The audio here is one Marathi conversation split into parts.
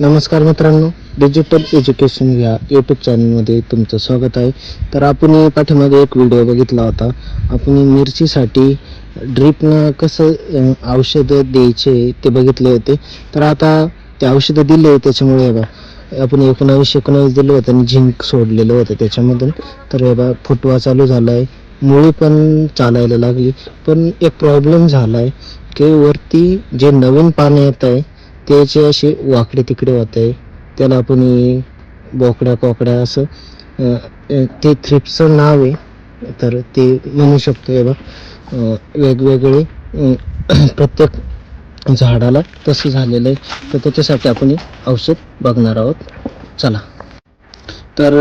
नमस्कार मित्रांनो डिजिटल एज्युकेशन या यूट्यूब चॅनलमध्ये तुमचं स्वागत आहे. तर आपण पाठीमागे एक व्हिडिओ बघितला होता. आपण मिरचीसाठी ड्रीपनं कसं औषधं द्यायचे ते बघितले होते. तर आता ते औषधं दिले त्याच्यामुळे बा आपण एकोणावीस एकोणावीस दिलं होतं आणि झिंक सोडलेलं होतं त्याच्यामधून. तर हे बा फुटवा चालू झाला आहे मुळी पण चालायला लागली. पण एक प्रॉब्लेम झाला आहे की वरती जे नवीन पाणी येत आहे त्याचे असे वाकडे तिकडे होत. आहे त्याला आपण बोकड्या कोकड्या असं ते थ्रिप्सचं नाव आहे. तर ते म्हणू शकतो हे बा वेगवेगळे प्रत्येक झाडाला तसं झालेलं आहे. तर त्याच्यासाठी आपण हे औषध बघणार आहोत. चला. तर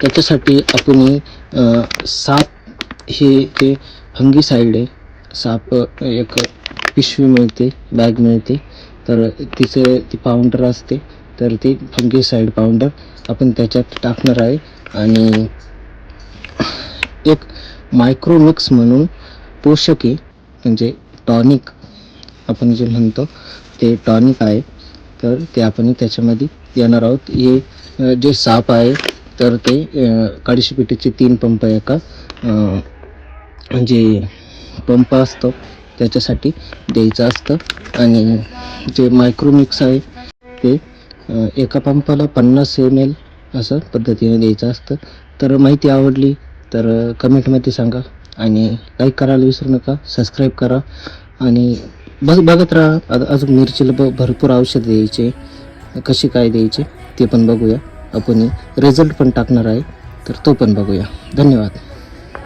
त्याच्यासाठी आपण साप हे ते हंगी साईड आहे. साप एक पिशवी मिळते बॅग मिळते. तर तिचं ती पाऊंडर असते. तर ती फंगीसाईड पाऊंडर आपण त्याच्यात टाकणार आहे. आणि एक मायक्रोमिक्स म्हणून पोषके म्हणजे टॉनिक आपण जे म्हणतो ते टॉनिक आहे. तर ते आपण त्याच्यामध्ये येणार आहोत. हे जे साप आहे तर ते अ, तीन पंप आहे का? जे पंप असतो त्याच्यासाठी द्यायचं असतं. आणि जे मायक्रोमिक्स आहे ते एका पंपाला पन्नास एम एल असं पद्धतीने द्यायचं असतं. तर माहिती आवडली तर कमेंटमध्ये सांगा आणि लाईक करायला विसरू नका सबस्क्राईब करा आणि बघ बघत राहा. अजून मिरचीला ब भरपूर औषध द्यायचे कशी काय द्यायचे ते पण बघूया. आपण रिझल्ट पण टाकणार आहे तर तो पण बघूया. धन्यवाद.